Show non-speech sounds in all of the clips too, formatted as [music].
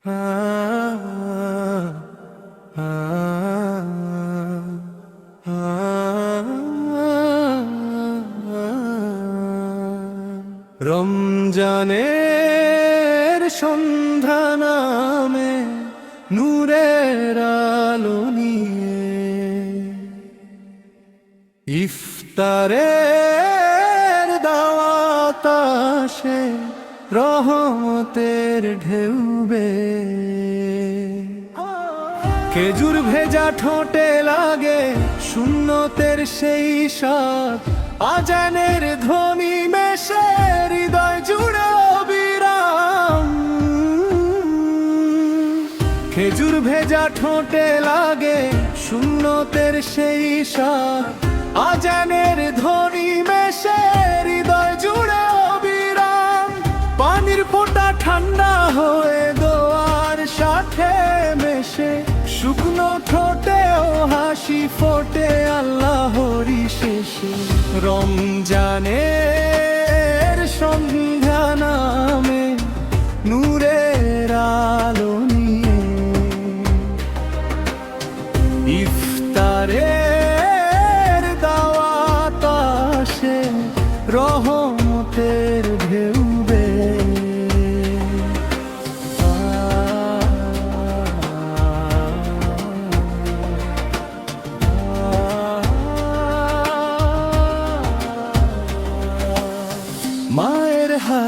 [laughs] রমজানের সন্ধ্যা নামে নূরের আলো নিয়ে ইফতারের দাওয়াত রহমতের ঢেউবে খেজুর ভেজা ঠোঁটে লাগে শূন্যতের সেই সাত আজানের ধ্বনি মেশে হৃদয় জুড়ে অবিরাম। খেজুর ভেজা ঠোঁটে লাগে শূন্যতের সেই সাত আজানের ধ্বনি ফোটে আল্লাহরি শেষে। রমজানের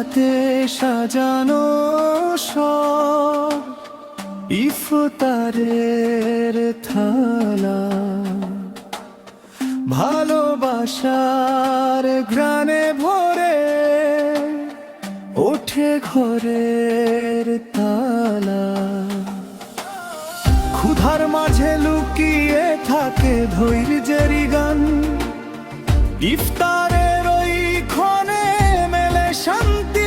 হাতে সাজানো সব ইফতারের থালা। ভালোবাসার ঘ্রাণে ভরে ওঠে ঘরের তালা। ক্ষুধার মাঝে লুকিয়ে থাকে ধৈর্যের গান। ইফতারের ওই ক্ষণে মেলে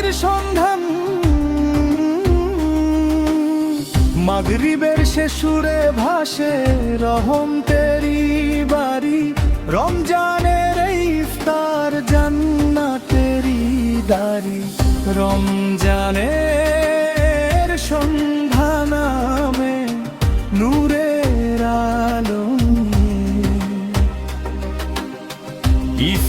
মাগরিবের সন্ধান। মাগরিবের সে সুরে ভাসে রহম তেরি বাড়ি। রমজানের ইফতার জান্নাতেরি দারি রমজানের সন্ধ্যা নূরের আলো ইফ